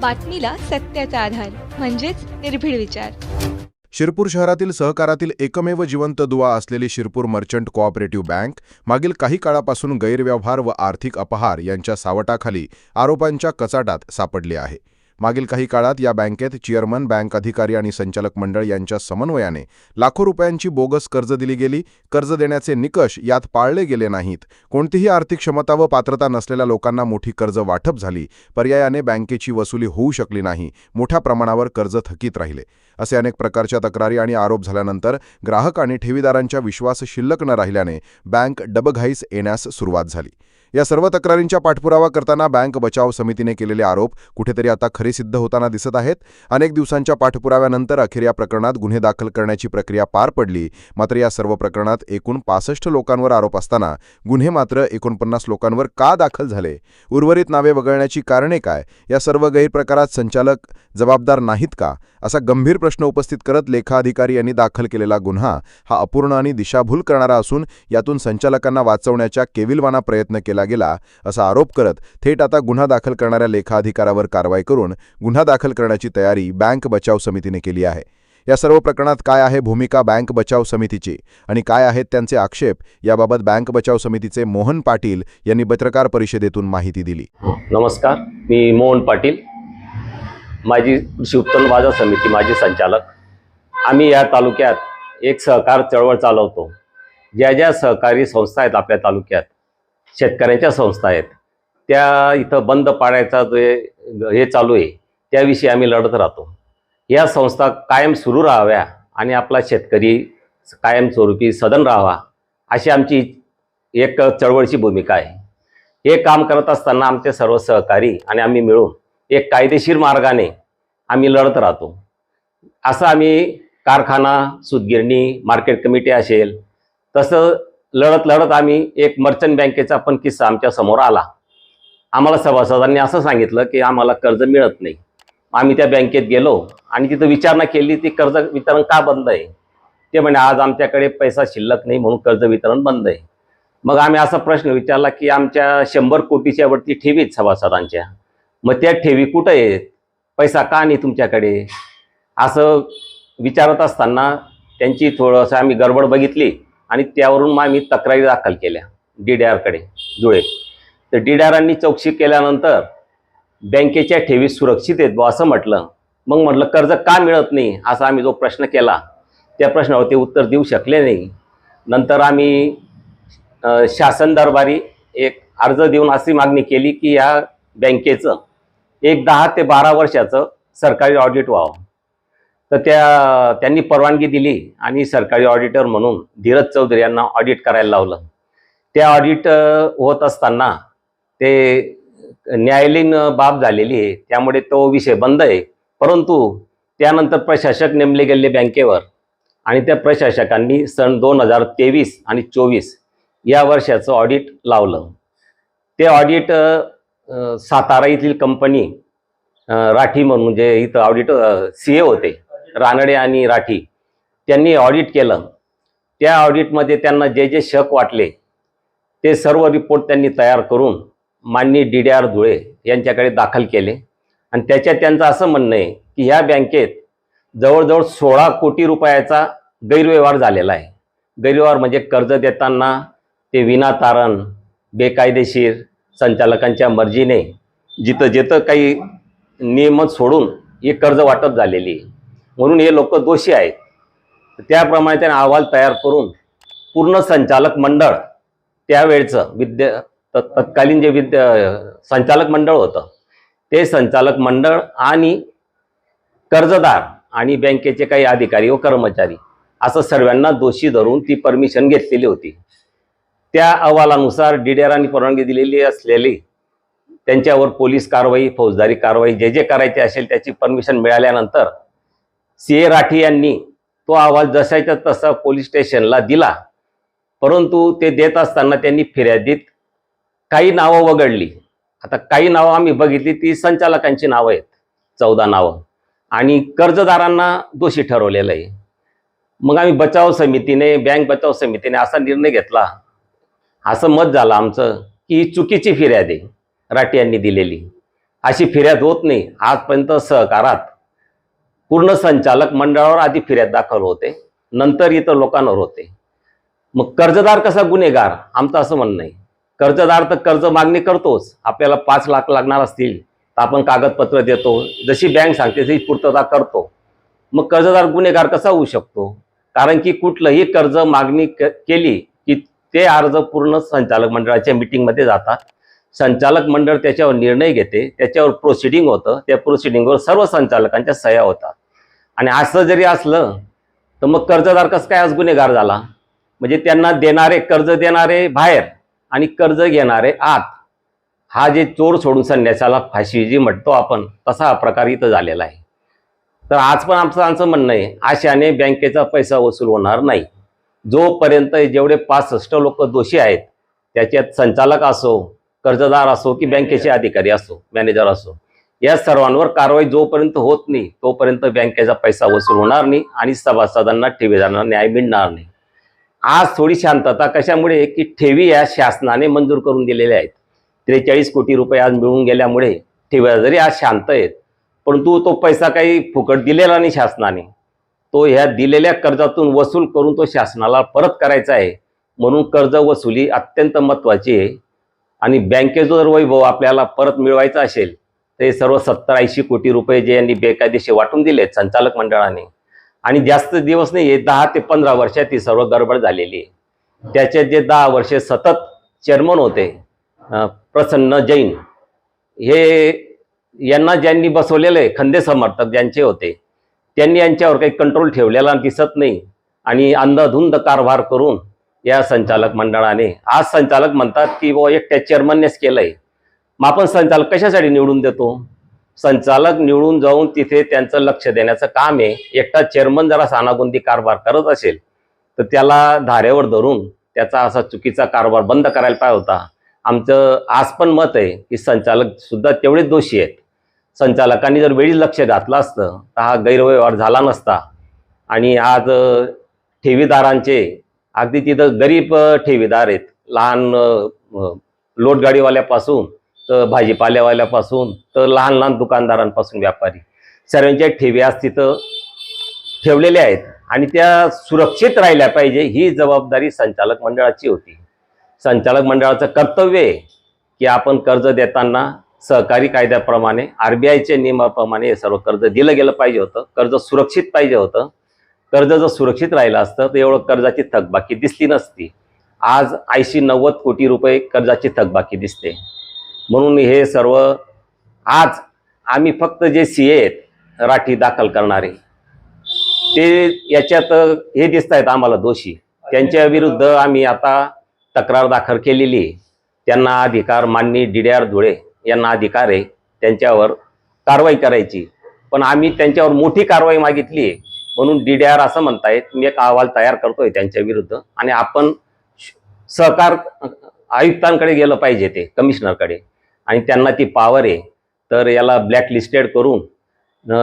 बातमीला सत्याचा आधार म्हणजेच निर्भीड विचार. शिरपूर शहरातील सहकारातील एकमेव जिवंत दुवा असलेली शिरपूर मर्चंट कोऑपरेटिव्ह बँक मागील काही काळापासून गैरव्यवहार व आर्थिक अपहार यांच्या सावटाखाली आरोपांच्या कचाटात सापडली आहे. मागील काही काळात या बँकेत चेअरमन बँक अधिकारी आणि संचालक मंडळ यांच्या समन्वयाने लाखो रुपयांची बोगस कर्ज दिली गेली. कर्ज देण्याचे निकष यात पाळले गेले नाहीत. कोणतीही आर्थिक क्षमता व पात्रता नसलेल्या लोकांना मोठी कर्ज वाटप झाली. पर्यायाने बँकेची वसुली होऊ शकली नाही. मोठ्या प्रमाणावर कर्ज थकीत राहिले. असे अनेक प्रकारच्या तक्रारी आणि आरोप झाल्यानंतर ग्राहक आणि ठेवीदारांच्या विश्वास शिल्लक न राहिल्याने बँक डबघाईस येण्यास सुरुवात झाली. या सर्व तक्रारींच्या पाठपुरावा करताना बँक बचाव समितीने केलेले आरोप कुठेतरी आता खरे सिद्ध होताना दिसत आहेत. अनेक दिवसांच्या पाठपुराव्यानंतर अखेर या प्रकरणात गुन्हे दाखल करण्याची प्रक्रिया पार पडली. मात्र या सर्व प्रकरणात एकूण पासष्ट लोकांवर आरोप असताना गुन्हे मात्र एकोणपन्नास लोकांवर का दाखल झाले? उर्वरित नावे वगळण्याची कारणे काय? या सर्व गैरप्रकारात संचालक जबाबदार नाहीत का? असा गंभीर प्रश्न उपस्थित करत लेखाधिकारी यांनी दाखल केलेला गुन्हा हा अपूर्ण आणि दिशाभूल करणारा असून यातून संचालकांना वाचवण्याच्या केविलवाना प्रयत्न केला गेला असा आरोप करत थेट आता गुन्हा दाखल करणाऱ्या लेखाधिकारावर कारवाई करून गुन्हा दाखल करण्याची तयारी बँक बचाव समितीने केली आहे. या सर्व प्रकरणात काय आहे भूमिका बँक बचाव समितीची आणि काय आहेत त्यांचे आक्षेप याबाबत बँक बचाव समितीचे मोहन पाटील यांनी पत्रकार परिषदेतून माहिती दिली. नमस्कार मी मोहन पाटील माझी शिवतन बाजार समिती माझे संचालक. आम्ही या तालुक्यात एक सहकार चळवळ चालवतो. ज्या ज्या सहकारी संस्था आहेत आपल्या तालुक्यात शेतकऱ्यांच्या संस्था आहेत. त्या इथं बंद पाडायचा जे हे चालू आहे त्याविषयी आम्ही लढत राहतो. या संस्था कायम सुरू राहाव्या आणि आपला शेतकरी कायमस्वरूपी सदन राहावा अशी आमची एक चळवळची भूमिका आहे. हे काम करत असताना आमचे सर्व सहकारी आणि आम्ही मिळून एक कायदेशीर मार्गाने आम्ही लढत राहतो. असं आम्ही कारखाना सुतगिरणी मार्केट कमिटी असेल तसं लढत लढत आम्ही एक मर्चंट बँकेचा पण किस्सा आमच्यासमोर आला. आम्हाला सभासदांनी असं सांगितलं की आम्हाला कर्ज मिळत नाही. आम्ही त्या बँकेत गेलो आणि तिथं विचारणा केली ती कर्ज वितरण का बंद आहे? ते म्हणे आज आमच्याकडे पैसा शिल्लक नाही म्हणून कर्ज वितरण बंद आहे. मग आम्ही असा प्रश्न विचारला की आमच्या शंभर कोटीच्या वरती ठेवीत सभासदांच्या. मग त्या ठेवी कुठं आहेत? पैसा का नाही तुमच्याकडे? असं विचारत असताना त्यांची थोडंसं आम्ही गडबड बघितली. आणि त्यावरून मग आम्ही तक्रारी दाखल केल्या डी डी आरकडे जुळे तर डी डी आरांनी चौकशी केल्यानंतर बँकेच्या ठेवी सुरक्षित आहेत बा असं म्हटलं. मग म्हटलं कर्ज का मिळत नाही? असा आम्ही जो प्रश्न केला त्या प्रश्नावर ते उत्तर देऊ शकले नाही. नंतर आम्ही शासन दरबारी एक अर्ज देऊन अशी मागणी केली की या बँकेचं एक दहा ते बारा वर्षाचं सरकारी ऑडिट व्हावं. तर त्या त्यांनी परवानगी दिली आणि सरकारी ऑडिटर म्हणून धीरज चौधरी यांना ऑडिट करायला लावलं. त्या ऑडिट होत असताना ते न्यायालयीन बाब झालेली आहे. त्यामुळे तो विषय बंद आहे. परंतु त्यानंतर प्रशासक नेमले गेले बँकेवर आणि त्या प्रशासकांनी सन दोन हजार तेवीस आणि चोवीस या वर्षाचं ऑडिट लावलं. ते ऑडिट सातारा येथील कंपनी राठी म्हणून जे इथं ऑडिट सी ए होते. रानडे आणि राठी त्यांनी ऑडिट केलं. त्या ऑडिटमध्ये त्यांना जे जे शक वाटले ते सर्व रिपोर्ट त्यांनी तयार करून माननीय डी डी आर धुळे यांच्याकडे दाखल केले. आणि त्याच्यात त्यांचं असं म्हणणं आहे की ह्या बँकेत जवळजवळ सोळा कोटी रुपयाचा गैरव्यवहार झालेला आहे. गैरव्यवहार म्हणजे कर्ज देताना ते विनातारण बेकायदेशीर संचालकांच्या मर्जीने जिथं जिथं काही नियमच सोडून ही कर्ज वाटप झालेली आहे. म्हणून हे लोक दोषी आहेत. त्याप्रमाणे त्याने अहवाल तयार करून पूर्ण संचालक मंडळ त्यावेळचं विद्या त- तत्कालीन जे विद्या संचालक मंडळ होतं ते संचालक मंडळ आणि कर्जदार आणि बँकेचे काही अधिकारी व कर्मचारी असं सर्वांना दोषी धरून ती परमिशन घेतलेली होती. त्या अहवालानुसार डीडीआरांनी परवानगी दिलेली असलेली त्यांच्यावर पोलीस कारवाई फौजदारी कारवाई जे जे करायचे असेल त्याची परमिशन मिळाल्यानंतर सी ए राठी यांनी तो अहवाल जसाच्या तसा पोलीस स्टेशनला दिला. परंतु ते देत असताना त्यांनी फिर्यादीत काही नावं वगळली. आता काही नावं आम्ही बघितली ती संचालकांची नावं आहेत चौदा नावं. आणि कर्जदारांना दोषी ठरवलेलं आहे. मग आम्ही बचाव समितीने बँक बचाव समितीने असा निर्णय घेतला. असं मत झालं आमचं की चुकीची फिर्याद आहे राठी यांनी दिलेली. अशी फिर्याद होत नाही. आजपर्यंत सहकारात पूर्ण संचालक मंडळावर आधी फिर्याद दाखल होते नंतर इतर लोकांवर होते. मग कर्जदार कसा गुन्हेगार? आमचं असं म्हणणं आहे. कर्जदार तर कर्ज मागणी करतोच. आपल्याला पाच लाख लागणार असतील तर आपण कागदपत्र देतो. जशी बँक सांगते तशी पूर्तता करतो. मग कर्जदार गुन्हेगार कसा होऊ शकतो? कारण की कुठलंही कर्ज मागणी केली की ते अर्ज पूर्ण संचालक मंडळाच्या मिटिंगमध्ये जातात. संचालक मंडळ त्याच्यावर निर्णय घेते त्याच्यावर प्रोसिडिंग होतं. त्या प्रोसिडिंगवर सर्व संचालकांच्या सह्या होतात. आणि असं जरी असलं तर मग कर्जदार कसं काय आज गुन्हेगार झाला? म्हणजे त्यांना देणारे कर्ज देणारे बाहेर आणि कर्ज घेणारे आत. हा जे चोर सोडून संन्यासाला फाशी जी म्हणतो आपण तसा हा प्रकार इथं झालेला आहे. तर आज पण आमचं आमचं म्हणणं आहे आशाने बँकेचा पैसा वसूल होणार नाही. जोपर्यंत जेवढे पासष्ट लोक दोषी आहेत त्याच्यात संचालक असो कर्जदार असो की बँकेचे अधिकारी असो मॅनेजर असो या सर्वांवर कारवाई जोपर्यंत होत नाही तोपर्यंत बँकेचा पैसा वसूल होणार नाही आणि सभासदांना ठेवीदारांना न्याय मिळणार नाही. आज थोडी शांतता कशामुळे की ठेवी या शासनाने मंजूर करून दिलेल्या आहेत. त्रेचाळीस कोटी रुपये आज मिळून गेल्यामुळे ठेवीदार जरी आज शांत आहेत परंतु तो पैसा काही फुकट दिलेला नाही शासनाने. तो ह्या दिलेल्या कर्जातून वसूल करून तो शासनाला परत करायचा आहे. म्हणून कर्ज वसुली अत्यंत महत्त्वाची आहे. आणि बँकेचं जर वैभव आपल्याला परत मिळवायचा असेल तर हे सर्व सत्तर ऐंशी कोटी रुपये जे यांनी बेकायदेशीर वाटून दिलेत संचालक मंडळाने. आणि जास्त दिवस नाही दहा ते पंधरा वर्षात ही सर्व गडबड झालेली आहे. त्याचे जे दहा वर्षे सतत चेअरमन होते प्रसन्न जैन हे यांना ज्यांनी बसवलेलं आहे खंदे समर्थक ज्यांचे होते त्यांनी यांच्यावर काही कंट्रोल ठेवलेला दिसत नाही. आणि अंधाधुंद कारभार करून या संचालक मंडळाने आज संचालक म्हणतात की व एकट्या चेअरमननेच केलंय. आहे आपण संचालक कशासाठी निवडून देतो? संचालक निवडून जाऊन तिथे त्यांचं लक्ष देण्याचं काम आहे. एकटा चेअरमन जरा सानागुंदी कारभार करत असेल तर त्याला धारेवर धरून त्याचा असा चुकीचा कारभार बंद करायला पाहिजे होता. आमचं आज पण मत आहे की संचालक सुद्धा तेवढेच दोषी आहेत. संचालकांनी जर वेळी लक्ष घातलं असतं तर हा गैरव्यवहार झाला नसता. आणि आज ठेवीदारांचे अगदी तिथं गरीब ठेवीदार आहेत. लहान लोटगाडीवाल्यापासून तर भाजीपाल्यावाल्यापासून तर लहान लहान दुकानदारांपासून व्यापारी. सर्वांच्या ठेवी आज तिथं ठेवलेल्या आहेत आणि त्या सुरक्षित राहिल्या पाहिजे ही जबाबदारी संचालक मंडळाची होती. संचालक मंडळाचं कर्तव्य आहे की आपण कर्ज देताना सहकारी कायद्याप्रमाणे आर बी आयच्या नियमाप्रमाणे हे सर्व कर्ज दिलं गेलं पाहिजे होतं कर्ज सुरक्षित पाहिजे होतं. कर्ज जर सुरक्षित राहिलं असतं तर एवढं कर्जाची थकबाकी दिसली नसती. आज ऐंशी नव्वद कोटी रुपये कर्जाची थकबाकी दिसते. म्हणून हे सर्व आज आम्ही फक्त जे सी आहेत राठी दाखल करणारे ते याच्यात हे दिसत आहेत आम्हाला दोषी. त्यांच्या विरुद्ध आम्ही आता तक्रार दाखल केलेली आहे. त्यांना अधिकार माननी डी डी आर धुळे यांना अधिकार आहे. त्यांच्यावर कारवाई करायची. पण आम्ही त्यांच्यावर मोठी कारवाई मागितली आहे. म्हणून डी डी आर असं म्हणतायत मी एक अहवाल तयार करतोय त्यांच्या विरुद्ध आणि आपण सहकार आयुक्तांकडे गेलं पाहिजे ते कमिशनरकडे. आणि त्यांना ती पावर आहे. तर याला ब्लॅक लिस्टेड करून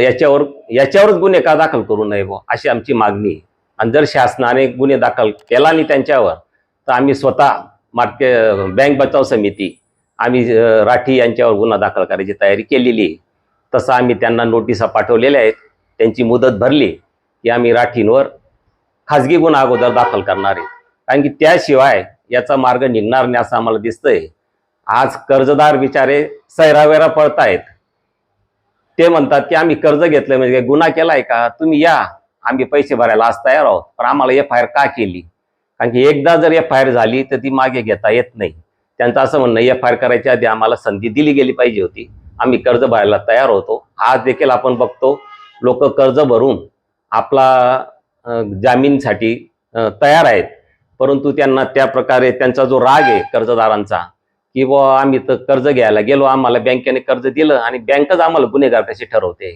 याच्यावर याच्यावरच गुन्हे का दाखल करू नये बुवा अशी आमची मागणी आहे. आणि जर शासनाने गुन्हे दाखल केला नाही त्यांच्यावर तर आम्ही स्वतः मार्के बँक बचाव समिती आम्ही राठी यांच्यावर गुन्हा दाखल करायची तयारी केलेली आहे. तसं आम्ही त्यांना नोटिसा पाठवलेल्या आहेत. त्यांची मुदत भरली की आम्ही राठींवर खाजगी गुन्हा अगोदर दाखल करणार आहे. कारण की त्याशिवाय याचा मार्ग निघणार नाही असं आम्हाला दिसतंय. आज कर्जदार बिचारे सैरावेरा पळतायत. ते म्हणतात की आम्ही कर्ज घेतलं म्हणजे काय गुन्हा केलाय का? तुम्ही या. आम्ही पैसे भरायला आज तयार आहोत. पण आम्हाला एफ आय आर का केली? कारण की एकदा जर एफ आय आर झाली तर ती मागे घेता येत नाही. त्यांचं असं म्हणणं एफ आय आर करायच्या आधी आम्हाला संधी दिली गेली पाहिजे होती. आम्ही कर्ज भरायला तयार होतो. आज देखील आपण बघतो लोक कर्ज भरून आपला जामीनसाठी तयार आहेत. परंतु त्यांना त्या प्रकारे त्यांचा जो राग आहे कर्जदारांचा की बुवा आम्ही तर कर्ज घ्यायला गेलो आम्हाला बँकेने कर्ज दिलं आणि बँकच आम्हाला गुन्हेगार कशी ठरवते.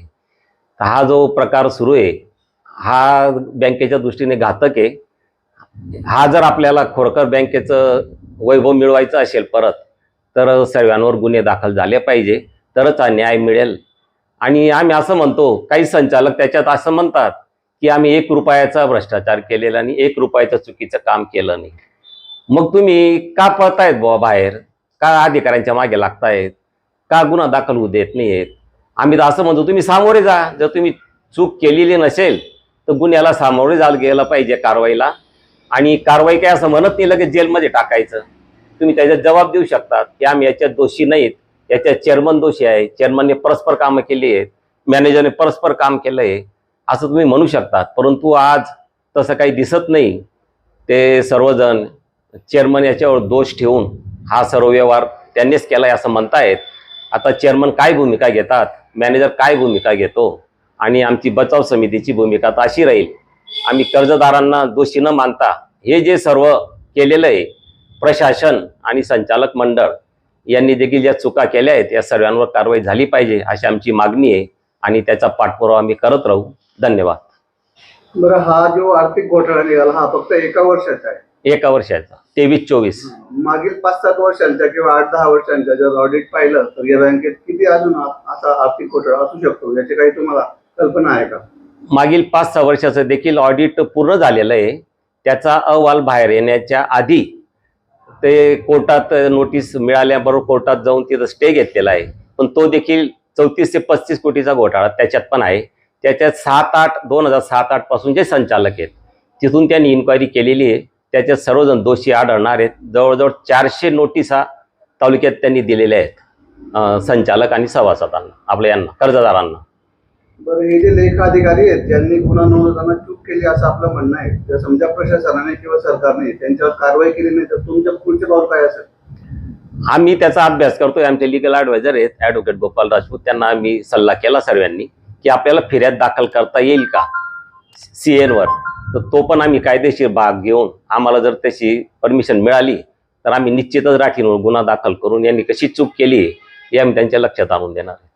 तर हा जो प्रकार सुरू आहे हा बँकेच्या दृष्टीने घातक आहे. हा जर आपल्याला खोडकर बँकेचं वैभव मिळवायचं असेल परत तर सर्वांवर गुन्हे दाखल झाले पाहिजे तरच हा न्याय मिळेल. आणि आम्ही असं म्हणतो काही संचालक त्याच्यात असं म्हणतात की आम्ही एक रुपयाचा भ्रष्टाचार केलेला आणि एक रुपयाचं चुकीचं काम केलं नाही. मग तुम्ही का पळतायत बुवा बाहेर? का अधिकाऱ्यांच्या मागे लागतायत? का गुन्हा दाखल होऊ देत नाहीयेत? आम्ही तर असं म्हणतो तुम्ही सामोरे जा. जर तुम्ही चूक केलेली नसेल तर गुन्ह्याला सामोरे जायला गेलं पाहिजे कारवाईला. आणि कारवाई काय असं म्हणत नाही लगेच जेलमध्ये टाकायचं. तुम्ही त्याच्यात जबाब देऊ शकतात की आम्ही याच्यात दोषी नाहीत. याच्यात चेअरमन दोषी आहे चेअरमनने परस्पर कामं केली आहेत. मॅनेजरने परस्पर काम केलं आहे असं तुम्ही म्हणू शकतात. परंतु आज तसं काही दिसत नाही. ते सर्वजण चेअरमन याच्यावर दोष ठेवून हा सर्व व्यवहार त्यांनीच केलाय असं म्हणतायत. आता चेअरमन काय भूमिका घेतात? मॅनेजर काय भूमिका घेतो? आणि आमची बचाव समितीची भूमिका तर अशी राहील. आम्ही कर्जदारांना दोषी न मानता हे जे सर्व केलेलं आहे प्रशासन आणि संचालक मंडळ यांनी देखील ज्या चुका केल्या आहेत या सर्वांवर कारवाई झाली पाहिजे अशी आमची मागणी आहे आणि त्याचा पाठपुरावा आम्ही करत राहू. धन्यवाद. बरं हा जो आर्थिक घोटाळा निघाला हा फक्त एका वर्षाचा आहे. एका वर्षाचा तेवीस चोवीस. मागील पाच सात वर्षांच्या किंवा आठ दहा वर्षांच्या जर ऑडिट पाहिलं तर या बँकेत किती अजून असा आर्थिक घोटाळा असू शकतो? याची काही तुम्हाला कल्पना आहे का? मागील पाच सहा वर्षाचं देखील ऑडिट पूर्ण झालेलं आहे. त्याचा अहवाल बाहेर येण्याच्या आधी ते कोर्टात नोटीस मिळाल्याबरोबर कोर्टात जाऊन तिथं स्टे घेतलेला आहे. पण तो देखील चौतीस ते पस्तीस कोटीचा घोटाळा त्याच्यात पण आहे. त्याच्यात सात आठ दोन हजार सात आठपासून जे संचालक आहेत तिथून त्यांनी इन्क्वायरी केलेली आहे. त्याच्यात सर्वजण दोषी आढळणार आहेत. जवळजवळ चारशे नोटिसा तालुक्यात त्यांनी दिलेल्या आहेत. संचालक आणि सभासदांना आपल्या यांना कर्जदारांना. बरं हे जे लेख अधिकारी आहेत ज्यांनी गुन्हा नोंदवताना चूक केली असं आपलं म्हणणं आहे जर समजा प्रशासनाने किंवा सरकारने त्यांच्यावर कारवाई केली नाही तर तुमच्या पुढचे पाऊल काय असेल? आम्ही त्याचा अभ्यास करतोय. आमचे लिगल ॲडवायझर आहेत ॲडव्होकेट गोपाल राजपूत. त्यांना आम्ही सल्ला केला सर्वांनी की आपल्याला फिर्याद दाखल करता येईल का? सी एनवर तर तो पण आम्ही कायदेशीर भाग घेऊन आम्हाला जर त्याची परमिशन मिळाली तर आम्ही निश्चितच राखीन गुन्हा दाखल करून यांनी कशी चूक केली हे आम्ही त्यांच्या लक्षात आणून देणार आहे.